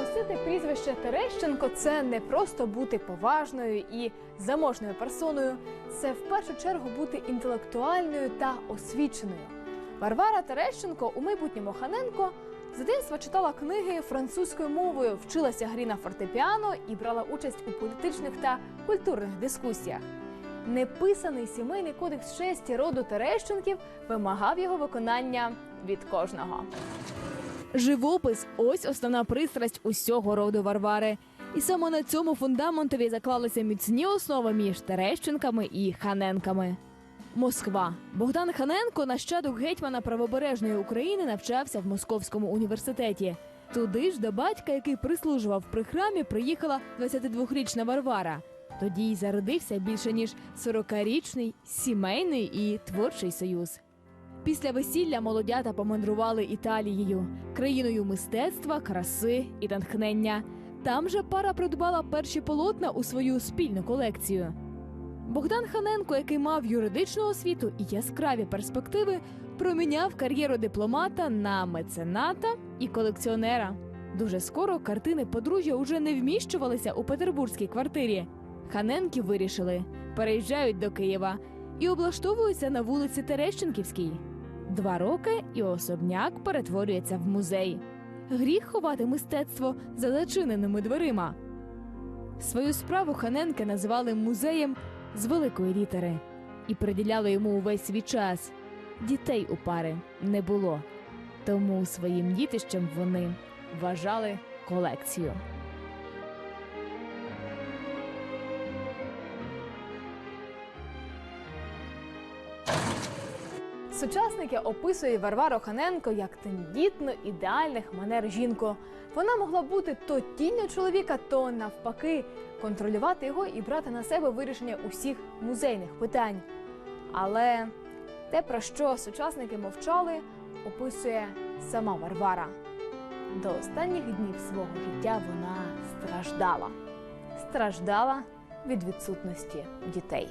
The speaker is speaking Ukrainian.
Носити прізвище Терещенко це не просто бути поважною і заможною персоною, це в першу чергу бути інтелектуальною та освіченою. Варвара Терещенко у майбутньому Ханенко з дитинства читала книги французькою мовою, вчилася грі на фортепіано і брала участь у політичних та культурних дискусіях. Неписаний сімейний кодекс честі роду Терещенків вимагав його виконання від кожного. Живопис ось основна пристрасть усього роду Варвари. І саме на цьому фундаментові заклалися міцні основи між Терещенками і Ханенками. Москва. Богдан Ханенко, нащадок гетьмана правобережної України, навчався в Московському університеті. Туди ж до батька, який прислужував при храмі, приїхала 22-річна Варвара. Тоді й зародився більше ніж 40-річний сімейний і творчий союз. Після весілля молодята помандрували Італією, країною мистецтва, краси і натхнення. Там же пара придбала перші полотна у свою спільну колекцію. Богдан Ханенко, який мав юридичну освіту і яскраві перспективи, проміняв кар'єру дипломата на мецената і колекціонера. Дуже скоро картини подружжя уже не вміщувалися у петербурзькій квартирі. Ханенки вирішили, переїжджають до Києва і облаштовуються на вулиці Терещенківській. Два роки і особняк перетворюється в музей. Гріх ховати мистецтво за зачиненими дверима. Свою справу Ханенки називали музеєм з великої літери і приділяли йому увесь свій час. Дітей у пари не було, тому своїм дітищем вони вважали колекцію. Сучасники описують Варвару Ханенко як тендітну ідеальних манер жінку. Вона могла бути то тінню чоловіка, то навпаки, контролювати його і брати на себе вирішення усіх музейних питань. Але те, про що сучасники мовчали, описує сама Варвара. До останніх днів свого життя вона страждала. Страждала від відсутності дітей.